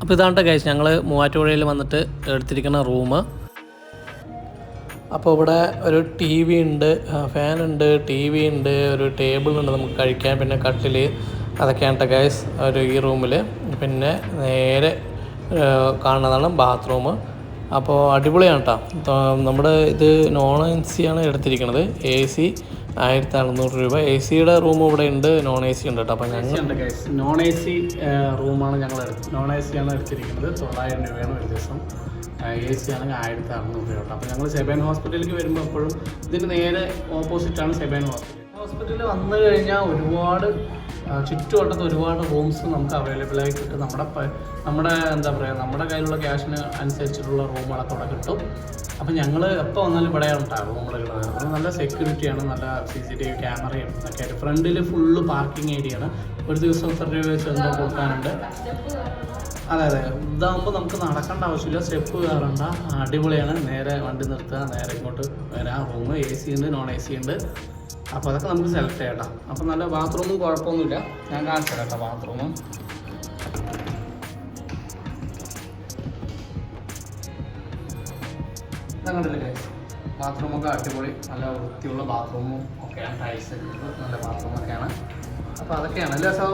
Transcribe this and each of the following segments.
അപ്പോൾ ഇതാണ്ട് കഴിച്ച് ഞങ്ങൾ മൂവാറ്റുപുഴയിൽ വന്നിട്ട് എടുത്തിരിക്കുന്ന റൂം അപ്പോൾ ഇവിടെ ഒരു ടി വി ഉണ്ട് ഫാനുണ്ട് ടി വി ഉണ്ട് ഒരു ടേബിൾ ഉണ്ട് നമുക്ക് കഴിക്കാൻ പിന്നെ കട്ടിൽ അതൊക്കെയാണ് കേട്ടോ ഗൈസ് ഒരു ഈ റൂമിൽ പിന്നെ നേരെ കാണുന്നതാണ് ബാത്റൂം അപ്പോൾ അടിപൊളിയാണ് കേട്ടോ നമ്മുടെ ഇത് നോൺ എ സി ആണ് എടുത്തിരിക്കുന്നത് എ സി ആയിരത്തി അറുന്നൂറ് രൂപ. എ സിയുടെ റൂം ഇവിടെ ഉണ്ട് നോൺ എ സി ഉണ്ട് കേട്ടോ. അപ്പോൾ ഞങ്ങൾ നോൺ എ സി റൂമാണ് ഞങ്ങൾ എടുത്ത് നോൺ എ സി ആണ് എടുത്തിരിക്കുന്നത്. തൊള്ളായിരം രൂപയാണ് ഒരു ദിവസം. എ സി ആണെങ്കിൽ ആയിരത്തി അറുന്നൂറ് രൂപ കേട്ടോ. അപ്പോൾ ഞങ്ങൾ സെബൻ ഹോസ്പിറ്റലിലേക്ക് വരുമ്പോൾ എപ്പോഴും ഇതിന് നേരെ ഓപ്പോസിറ്റാണ് സെബൻ ഹോസ്പിറ്റൽ. ഹോസ്പിറ്റലിൽ വന്നു കഴിഞ്ഞാൽ ഒരുപാട് ചുറ്റുവട്ടത്ത് ഒരുപാട് റൂംസ് നമുക്ക് അവൈലബിൾ ആയി കിട്ടും. നമ്മുടെ നമ്മുടെ എന്താ പറയുക നമ്മുടെ കയ്യിലുള്ള ക്യാഷിന് അനുസരിച്ചിട്ടുള്ള റൂമുകളൊക്കെ അവിടെ കിട്ടും. അപ്പം ഞങ്ങൾ എപ്പോൾ വന്നാലും ഇവിടെയാണ് ഉണ്ടാകും റൂമുകൾ അത് നല്ല സെക്യൂരിറ്റിയാണ് നല്ല സി സി ടി വി ക്യാമറയും ഒക്കെ ആയിട്ട്. ഫ്രണ്ടിൽ ഫുള്ള് പാർക്കിംഗ് ഏരിയ ആണ്. ഒരു ദിവസം എത്ര രൂപ വെച്ച് എന്തോ കൊടുക്കാനുണ്ട്? അതെ അതെ. ഇതാകുമ്പോൾ നമുക്ക് നടക്കേണ്ട ആവശ്യമില്ല. സ്റ്റെപ്പ് കയറേണ്ട അടിപൊളിയാണ്. നേരെ വണ്ടി നിർത്തുക. നേരെ ഇങ്ങോട്ട് വരാം. റൂം എ സി ഉണ്ട് നോൺ എ സി ഉണ്ട്. അപ്പോൾ അതൊക്കെ നമുക്ക് സെലക്ട് ചെയ്യട്ടോ അപ്പോൾ നല്ല ബാത്റൂമും കുഴപ്പമൊന്നുമില്ല. ഞാൻ കാണിച്ചു തരാം കേട്ടോ കണ്ടില്ലേ ബാത്റൂമൊക്കെ അടിപൊളി. നല്ല വൃത്തിയുള്ള ബാത്റൂമും ഒക്കെയാണ് ടൈൽസ് നല്ല ബാത്റൂമൊക്കെയാണ് അപ്പോൾ അതൊക്കെയാണ്. അല്ലേ സോ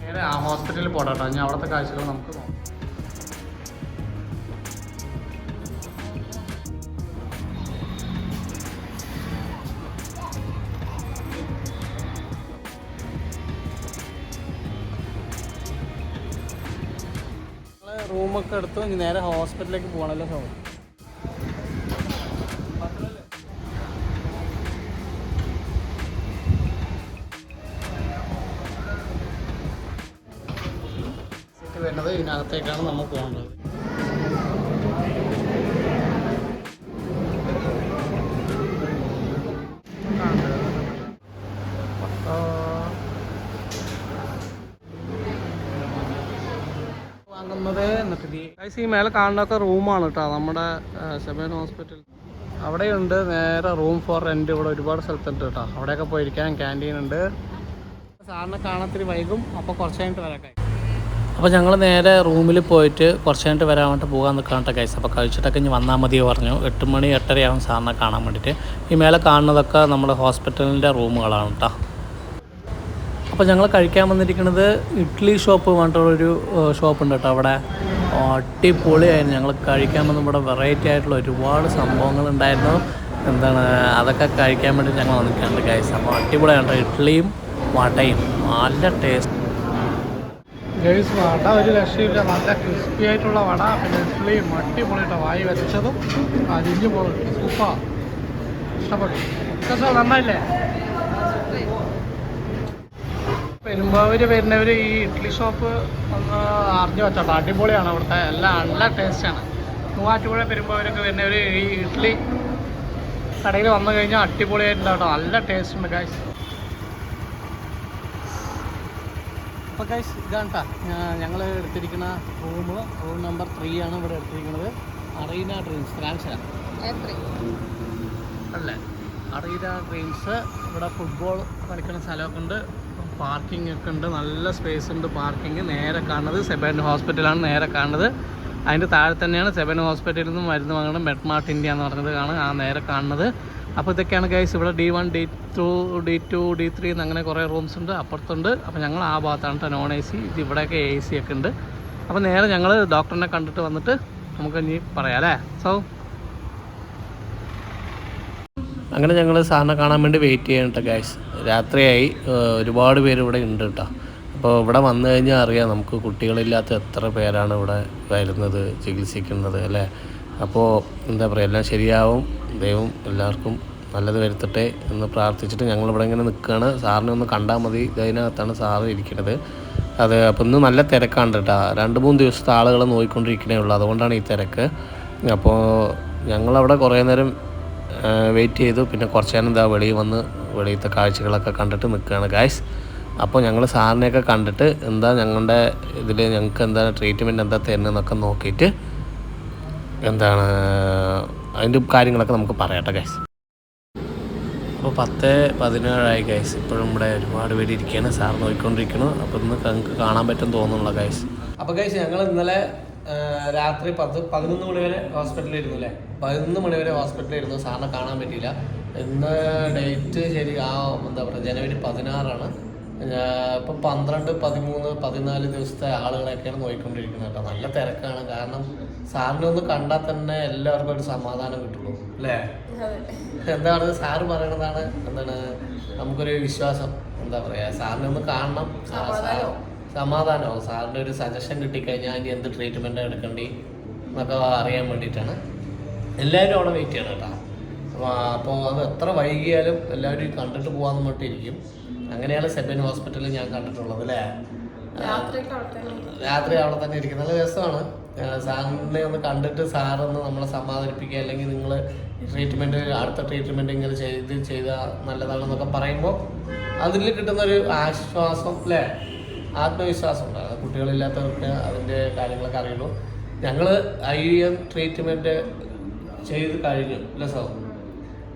നേരെ ആ ഹോസ്പിറ്റലിൽ പോടാട്ടോ ഞാൻ അവിടുത്തെ കാഴ്ചകൾ നമുക്ക് നോക്കാം. റൂമൊക്കെ എടുത്തു ഇനി നേരെ ഹോസ്പിറ്റലിലേക്ക് പോകണമല്ലോ സോ വരുന്നത് ഇതിനകത്തേക്കാണ് നമ്മൾ പോകേണ്ടത്. വാങ്ങുന്നത് എന്നിട്ട് ഈ മേലെ കാണുന്നതൊക്കെ റൂമാണ് കേട്ടോ നമ്മുടെ സെബൻ ഹോസ്പിറ്റൽ അവിടെയുണ്ട്. നേരെ റൂം ഫോർ റെന്റ് ഇവിടെ ഒരുപാട് സ്ഥലത്തുണ്ട് കേട്ടോ അവിടെയൊക്കെ പോയിരിക്കാൻ ക്യാന്റീൻ ഉണ്ട്. സാറിനെ കാണത്തിരി വൈകും. അപ്പോൾ കുറച്ച് കഴിഞ്ഞിട്ട് അപ്പോൾ ഞങ്ങൾ നേരെ റൂമിൽ പോയിട്ട് കുറച്ച് കഴിഞ്ഞിട്ട് വരാൻ വേണ്ടി പോകാൻ നിൽക്കാണ്ട കൈസ് അപ്പോൾ കഴിച്ചിട്ടൊക്കെ ഇനി വന്നാൽ മതി പറഞ്ഞു. എട്ട് മണി എട്ടരയാവും സാറിനെ കാണാൻ വേണ്ടിയിട്ട് ഈ മേലെ കാണുന്നതൊക്കെ നമ്മുടെ ഹോസ്പിറ്റലിന്റെ റൂമുകളാണ് കേട്ടോ അപ്പോൾ ഞങ്ങൾ കഴിക്കാൻ വന്നിരിക്കുന്നത് ഇഡ്ഡലി ഷോപ്പ് പറഞ്ഞിട്ടുള്ളൊരു ഷോപ്പ് ഉണ്ട് കേട്ടോ അവിടെ. അടിപൊളിയായിരുന്നു ഞങ്ങൾ കഴിക്കാൻ വന്ന ഇവിടെ വെറൈറ്റി ആയിട്ടുള്ള ഒരുപാട് സംഭവങ്ങൾ ഉണ്ടായിരുന്നു എന്താണ് അതൊക്കെ കഴിക്കാൻ വേണ്ടി ഞങ്ങൾ വന്നിട്ടുണ്ട് ഗൈസ് അപ്പോൾ അടിപൊളിയാണ് ഇഡ്ഡലിയും വടയും. നല്ല ടേസ്റ്റ് ഗൈസ് വട ഒരു രക്ഷയില്ല. നല്ല ക്രിസ്പി ആയിട്ടുള്ള വട പിന്നെ ഇഡ്ഡലിയും അടിപൊളിയിട്ട് വായി വെച്ചതും അരിഞ്ഞു പോകും സൂപ്പർ. ഇഷ്ടപ്പെട്ടു. നന്നായില്ലേ? പെരുമ്പാവൂർ വരുന്നവർ ഈ ഇഡ്ഡലി ഷോപ്പ് ഒന്ന് അറിഞ്ഞു വെച്ചോട്ടോ. അടിപൊളിയാണ് അവിടുത്തെ. എല്ലാം നല്ല ടേസ്റ്റാണ് മൂവാറ്റുപുഴ പെരുമ്പാവൂരൊക്കെ വരുന്നവർ ഈ ഇഡ്ഡലി കടയിൽ വന്നു കഴിഞ്ഞാൽ അടിപൊളിയായിട്ടുണ്ട് കേട്ടോ. നല്ല ടേസ്റ്റ് ഉണ്ട് ഗൈസ് അപ്പോൾ ഗൈസ് ഇതാണ് കേട്ടോ ഞങ്ങൾ എടുത്തിരിക്കുന്ന റൂം റൂം നമ്പർ ത്രീ ആണ് ഇവിടെ എടുത്തിരിക്കുന്നത് അറീന ഡ്രീംസ് കാണിച്ചാൽ അല്ലേ? അറീന ഡ്രീംസ് ഇവിടെ ഫുട്ബോൾ കളിക്കുന്ന സ്ഥലമൊക്കെ ഉണ്ട്. പാർക്കിംഗ് ഒക്കെ ഉണ്ട്. നല്ല സ്പേസ് ഉണ്ട് പാർക്കിംഗ്. നേരെ കാണുന്നത് സെബൻ ഹോസ്പിറ്റലാണ് നേരെ കാണുന്നത്. അതിന്റെ താഴെ തന്നെയാണ് സെബൻ ഹോസ്പിറ്റലിൽ നിന്നും മരുന്ന് വാങ്ങുന്നത്. മെഡ്മാർട്ട് ഇന്ത്യ എന്ന് പറഞ്ഞത് കാണും. ആ നേരെ കാണുന്നത്. അപ്പോൾ ഇതൊക്കെയാണ് ഗൈസ് ഇവിടെ D one D two D two D three അങ്ങനെ കുറേ റൂംസ് ഉണ്ട്. അപ്പുറത്തുണ്ട്. അപ്പോൾ ഞങ്ങൾ ആ ഭാഗത്താണ് നോൺ എ സി ഇത് ഇവിടെയൊക്കെ എ സി ഒക്കെ ഉണ്ട്. അപ്പോൾ നേരെ ഞങ്ങൾ ഡോക്ടറിനെ കണ്ടിട്ട് വന്നിട്ട് നമുക്ക് ഇനി പറയാം അല്ലേ? സോ അങ്ങനെ ഞങ്ങൾ സാറിനെ കാണാൻ വേണ്ടി വെയിറ്റ് ചെയ്യണം കേട്ടോ ഗായ്സ് രാത്രിയായി. ഒരുപാട് പേര് ഇവിടെ ഉണ്ട് കേട്ടോ അപ്പോൾ ഇവിടെ വന്നു കഴിഞ്ഞാൽ അറിയാം നമുക്ക് കുട്ടികളില്ലാത്ത എത്ര പേരാണ് ഇവിടെ വരുന്നത് ചികിത്സിക്കുന്നത് അല്ലേ? അപ്പോൾ എന്താ പറയുക എല്ലാം ശരിയാവും. ദൈവം എല്ലാവർക്കും നല്ലത് വരുത്തട്ടെ എന്ന് പ്രാർത്ഥിച്ചിട്ട് ഞങ്ങളിവിടെ ഇങ്ങനെ നിൽക്കുകയാണ് സാറിനെ ഒന്ന് കണ്ടാൽ മതി. ഇതിനകത്താണ് സാറ് ഇരിക്കുന്നത് അത് അപ്പോൾ ഇന്ന് നല്ല തിരക്കാണ് കേട്ടോ രണ്ട് മൂന്ന് ദിവസത്തെ ആളുകൾ നോക്കിക്കൊണ്ടിരിക്കണേ ഉള്ളൂ. അതുകൊണ്ടാണ് ഈ തിരക്ക്. അപ്പോൾ ഞങ്ങളവിടെ കുറേ നേരം വെയിറ്റ് ചെയ്തു. പിന്നെ കുറച്ച് നേരം എന്താ വെളിയിൽ വന്ന് വെളിയിലത്തെ കാഴ്ചകളൊക്കെ കണ്ടിട്ട് നിൽക്കുകയാണ് ഗായ്സ് അപ്പോൾ ഞങ്ങൾ സാറിനെയൊക്കെ കണ്ടിട്ട് എന്താ ഞങ്ങളുടെ ഇതിൽ ഞങ്ങൾക്ക് എന്താ ട്രീറ്റ്മെന്റ് എന്താ തരുന്നതെന്നൊക്കെ നോക്കിയിട്ട് എന്താണ് അതിന്റെ കാര്യങ്ങളൊക്കെ നമുക്ക് പറയാട്ടോ ഗൈസ് അപ്പോൾ പത്ത് പതിനേഴായി ഗൈസ് ഇപ്പോഴും ഇവിടെ ഒരുപാട് പേര് ഇരിക്കുകയാണ്. സാർ നോക്കിക്കൊണ്ടിരിക്കണം അപ്പോൾ ഇന്ന് ഞങ്ങൾക്ക് കാണാൻ പറ്റും തോന്നുന്നുള്ള ഗൈസ് അപ്പോൾ ഗൈസ് ഞങ്ങൾ ഇന്നലെ രാത്രി പത്ത് പതിനൊന്ന് മണി വരെ ഹോസ്പിറ്റലിൽ ഇരുന്നു അല്ലേ പതിനൊന്ന് മണി വരെ ഹോസ്പിറ്റലിൽ ഇരുന്നു. സാറിനെ കാണാൻ പറ്റിയില്ല. ഇന്ന് ഡേറ്റ് ശരി ആ എന്താ പറയുക ജനുവരി പതിനാറാണ്. ഇപ്പം പന്ത്രണ്ട് പതിമൂന്ന് പതിനാല് ദിവസത്തെ ആളുകളൊക്കെയാണ് നോക്കിക്കൊണ്ടിരിക്കുന്നത് കേട്ടോ. നല്ല തിരക്കാണ്. കാരണം സാറിനെ ഒന്ന് കണ്ടാൽ തന്നെ എല്ലാവർക്കും ഒരു സമാധാനം കിട്ടുള്ളൂ അല്ലേ എന്താണ്? സാറ് പറയണതാണ് എന്താണ്? നമുക്കൊരു വിശ്വാസം. എന്താ പറയാ? സാറിനെ ഒന്ന് കാണണം. സമാധാനമാവും. സാറിന്റെ ഒരു സജഷൻ കിട്ടിക്കഴിഞ്ഞാൽ ഇനി എന്ത് ട്രീറ്റ്മെന്റ് എടുക്കേണ്ടി എന്നൊക്കെ അറിയാൻ വേണ്ടിയിട്ടാണ്. എല്ലാവരും അവിടെ വെയിറ്റ് ചെയ്യണം കേട്ടോ. അപ്പോൾ അത് എത്ര വൈകിയാലും എല്ലാവരും കണ്ടിട്ട് പോകാമെന്ന് പറഞ്ഞിട്ടിരിക്കും അങ്ങനെയാണ് സെബൻ ഹോസ്പിറ്റലിൽ ഞാൻ കണ്ടിട്ടുള്ളത് അല്ലേ? രാത്രി അവിടെ തന്നെ ഇരിക്കും. നല്ല രസമാണ്. സാറിനെ ഒന്ന് കണ്ടിട്ട് സാറൊന്ന് നമ്മളെ സമാധാനിപ്പിക്കുക അല്ലെങ്കിൽ നിങ്ങൾ ട്രീറ്റ്മെന്റ് അടുത്ത ട്രീറ്റ്മെന്റ് ഇങ്ങനെ ചെയ്ത് ചെയ്താൽ നല്ലതാണെന്നൊക്കെ പറയുമ്പോൾ അതിൽ കിട്ടുന്നൊരു ആശ്വാസം അല്ലേ? ആത്മവിശ്വാസം ഉണ്ടാകും കുട്ടികളില്ലാത്തവർക്ക് അതിന്റെ കാര്യങ്ങളൊക്കെ അറിയുള്ളൂ. ഞങ്ങൾ ഐ എം ട്രീറ്റ്മെന്റ് ചെയ്ത് കഴിഞ്ഞു അല്ലേ സാർ?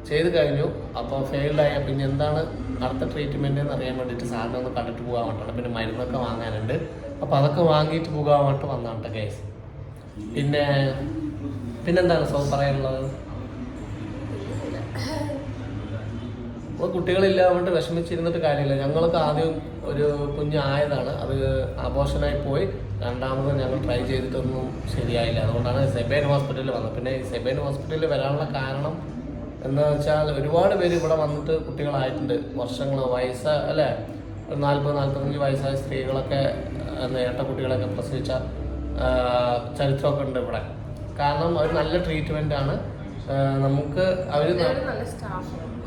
ചെയ്ത് കഴിഞ്ഞു. അപ്പോൾ ഫെയിൽഡ് ആയ പിന്നെ എന്താണ് അടുത്ത ട്രീറ്റ്മെന്റ് എന്ന് അറിയാൻ വേണ്ടിയിട്ട് സാറിനെ ഒന്ന് കണ്ടിട്ട് പോകാൻ വേണ്ടിയിട്ടാണ്. പിന്നെ മരുന്നൊക്കെ വാങ്ങാനുണ്ട്. അപ്പോൾ അതൊക്കെ വാങ്ങിയിട്ട് പോകാൻ വേണ്ടി വന്നാണ് കേസ് പിന്നെ പിന്നെന്താണ് സോ പറയാനുള്ളത്? അപ്പോൾ കുട്ടികളില്ലാണ്ട് വിഷമിച്ചിരുന്നിട്ട് കാര്യമില്ല. ഞങ്ങൾക്ക് ആദ്യം ഒരു കുഞ്ഞായതാണ് അത് ആഘോഷനായി പോയി. രണ്ടാമത് ഞങ്ങൾ ട്രൈ ചെയ്തിട്ടൊന്നും ശരിയായില്ല. അതുകൊണ്ടാണ് സെബേൻ ഹോസ്പിറ്റലിൽ വന്നത്. പിന്നെ സെബേൻ ഹോസ്പിറ്റലിൽ വരാനുള്ള കാരണം എന്താ വെച്ചാൽ ഒരുപാട് പേര് ഇവിടെ വന്നിട്ട് കുട്ടികളായിട്ടുണ്ട്. വർഷങ്ങൾ വയസ്സ് അല്ലേ? ഒരു നാൽപ്പത് നാൽപ്പത്തഞ്ച് വയസ്സായ സ്ത്രീകളൊക്കെ നേട്ട കുട്ടികളൊക്കെ പ്രസവിച്ച ചരിത്രമൊക്കെ ഉണ്ട് ഇവിടെ. കാരണം ഒരു നല്ല ട്രീറ്റ്മെന്റ് ആണ്. നമുക്ക് അവർ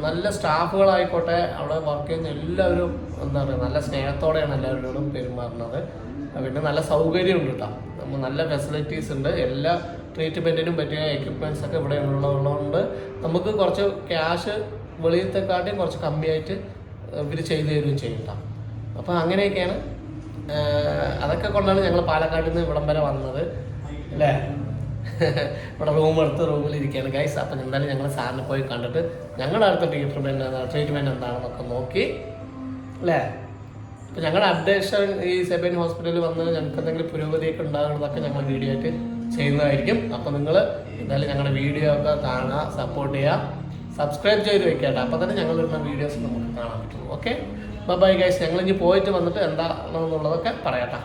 നല്ല സ്റ്റാഫുകളായിക്കോട്ടെ അവിടെ വർക്ക് ചെയ്യുന്ന എല്ലാവരും എന്താ പറയുക നല്ല സ്നേഹത്തോടെയാണ് എല്ലാവരോടും പെരുമാറുന്നത്. പിന്നെ നല്ല സൗകര്യമുണ്ട് കേട്ടോ നമ്മൾ നല്ല ഫെസിലിറ്റീസ് ഉണ്ട്. എല്ലാ ട്രീറ്റ്മെന്റിനും പറ്റിയ എക്യുപ്മെന്റ്സ് ഒക്കെ ഇവിടെ ഉള്ളതുകൊണ്ട് നമുക്ക് കുറച്ച് ക്യാഷ് വെളിയിലത്തെക്കാട്ടിയും കുറച്ച് കമ്മിയായിട്ട് ഇവർ ചെയ്തു തരുകയും ചെയ്യും കേട്ടോ അപ്പോൾ അങ്ങനെയൊക്കെയാണ്. അതൊക്കെ കൊണ്ടാണ് ഞങ്ങൾ പാലക്കാട്ടിൽ നിന്ന് ഇവിടം വരെ വന്നത്. അല്ലേ? ഇവിടെ റൂം എടുത്ത് റൂമിൽ ഇരിക്കുകയാണ്. ഗൈസ് അപ്പം എന്തായാലും ഞങ്ങൾ സാറിനെ പോയി കണ്ടിട്ട് ഞങ്ങളുടെ അടുത്ത ട്രീറ്റ്മെന്റ് ട്രീറ്റ്മെന്റ് എന്താണെന്നൊക്കെ നോക്കി അല്ലേ? അപ്പം ഞങ്ങളുടെ അപ്ഡേഷൻ ഈ സെബൻ ഹോസ്പിറ്റലിൽ വന്ന് ഞങ്ങൾക്ക് എന്തെങ്കിലും പുരോഗതിയൊക്കെ ഉണ്ടാകുന്നതൊക്കെ ഞങ്ങൾ വീഡിയോ ആയിട്ട് ചെയ്യുന്നതായിരിക്കും. അപ്പം നിങ്ങൾ എന്തായാലും ഞങ്ങളുടെ വീഡിയോ ഒക്കെ കാണുക സപ്പോർട്ട് ചെയ്യുക. സബ്സ്ക്രൈബ് ചെയ്ത് വെക്കാട്ടോ അപ്പം തന്നെ ഞങ്ങൾ ഇടുന്ന വീഡിയോസ് നമുക്ക് കാണാൻ പറ്റുള്ളൂ ഓക്കെ ബൈ ഗൈസ് ഞങ്ങൾ പോയിട്ട് വന്നിട്ട് എന്താണെന്നുള്ളതൊക്കെ പറയാട്ടോ